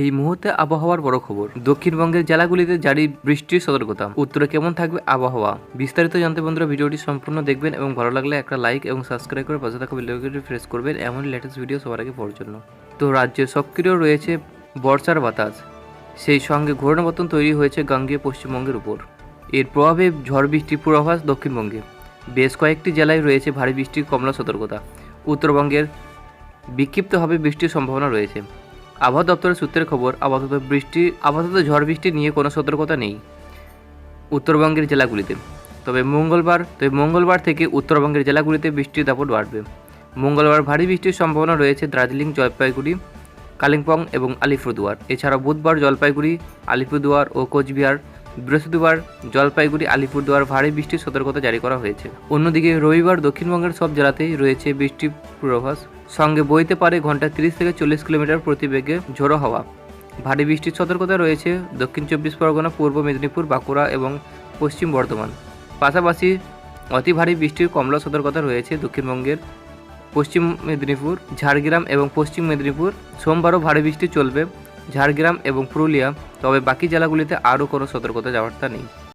এই মুহূর্তে আবহাওয়ার বড় খবর। দক্ষিণবঙ্গের জেলাগুলিতে জারি বৃষ্টির সতর্কতা। উত্তরে কেমন থাকবে আবহাওয়া? বিস্তারিত জানতে বন্ধুরা ভিডিওটি সম্পূর্ণ দেখবেন এবং ভালো লাগলে একটা লাইক এবং সাবস্ক্রাইব করে পাশে থাকা বেলআইকনটি প্রেস করবেন। এমন লেটেস্ট ভিডিও সবার আগে পাওয়ার জন্য। তো রাজ্যে সক্রিয় রয়েছে বর্ষার বাতাস। সেই সঙ্গে ঘূর্ণাবর্তন তৈরি হয়েছে গাঙ্গীয় পশ্চিমবঙ্গের উপর। এর প্রভাবে ঝড় বৃষ্টির পূর্বাভাস দক্ষিণবঙ্গে। বেশ কয়েকটি জেলায় রয়েছে ভারী বৃষ্টির কমলা সতর্কতা। উত্তরবঙ্গের বিক্ষিপ্তভাবে বৃষ্টির সম্ভাবনা রয়েছে। আবহাওয়া দপ্তরের সূত্রের খবর, আপাতত বৃষ্টি, আপাতত ঝড় বৃষ্টি নিয়ে কোনো সতর্কতা নেই উত্তরবঙ্গের জেলাগুলিতে। তবে মঙ্গলবার তবে মঙ্গলবার থেকে উত্তরবঙ্গের জেলাগুলিতে বৃষ্টির দাপট বাড়বে। মঙ্গলবার ভারী বৃষ্টির সম্ভাবনা রয়েছে দার্জিলিং, জলপাইগুড়ি, কালিম্পং এবং আলিপুরদুয়ার। এছাড়া বুধবার জলপাইগুড়ি, আলিপুরদুয়ার ও কোচবিহার বৃহস্পতিবার জলপাইগুড়ি, আলিপুরদুয়ার ভারী বৃষ্টির সতর্কতা জারি করা হয়েছে। অন্যদিকে রবিবার দক্ষিণবঙ্গের সব জেলাতেই রয়েছে বৃষ্টির পূর্বাভাস। সঙ্গে বইতে পারে ঘণ্টা তিরিশ থেকে চল্লিশ কিলোমিটার প্রতি বেগে ঝোড়ো হাওয়া। ভারী বৃষ্টির সতর্কতা রয়েছে দক্ষিণ চব্বিশ পরগনা, পূর্ব মেদিনীপুর, বাঁকুড়া এবং পশ্চিম বর্ধমান। পাশাপাশি অতি ভারী বৃষ্টির কমলা সতর্কতা রয়েছে দক্ষিণবঙ্গের পশ্চিম মেদিনীপুর, ঝাড়গ্রাম এবং পশ্চিম মেদিনীপুর। সোমবারও ভারী বৃষ্টি চলবে। ঝাড়গ্রাম এবং পুরুলিয়া তবে বাকি জেলাগুলিতে আরও কোনো সতর্কতা যাওয়ারটা নেই।